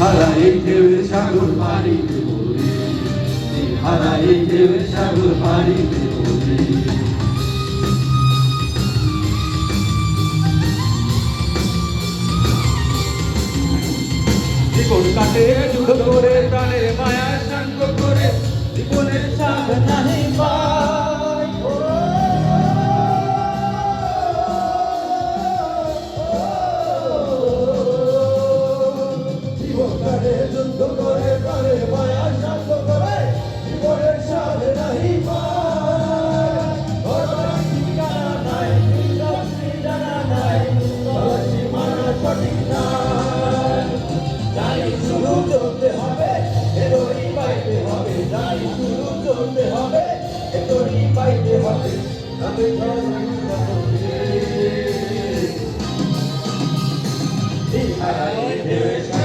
হারা এই সাগর পাড়ি দেব রে হারা সাগর পাড়ি দেব জীবন কাটে, যুদ্ধ করে প্রাণের মায়া শান্ত করে, জীবনের স্বাদ হবে আমি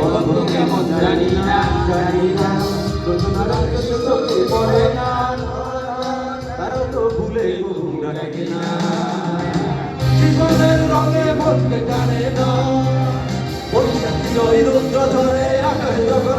ভুলে কেমন জানি না জানি না। চোখে পড়ে না তারা তো ভুলে ঘুম রাখে না জীবনের রঙে বলতে জানে না বৈশাখী ওই ধরে আকাশ যখন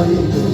হারাই